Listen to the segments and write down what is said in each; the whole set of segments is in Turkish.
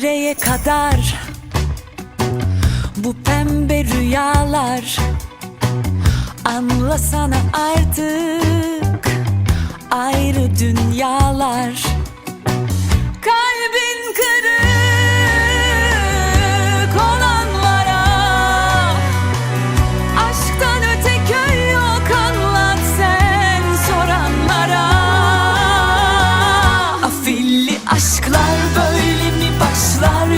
Nereye kadar? Bu pembe rüyalar Anlasana artık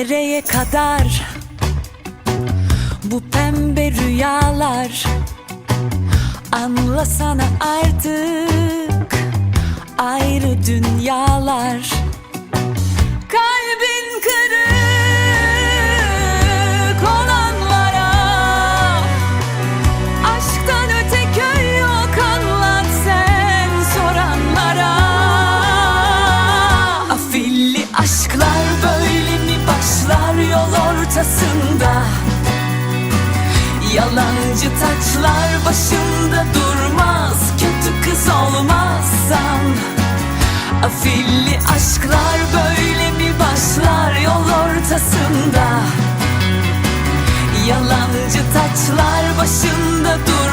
Nereye kadar? Bu pembe rüyalar Anlasana artık ortasında. Yalancı taçlar başında durmaz Kötü kız olmazsan. Afilli aşklar böyle mi başlar yol ortasında. Yalancı taçlar başında durmaz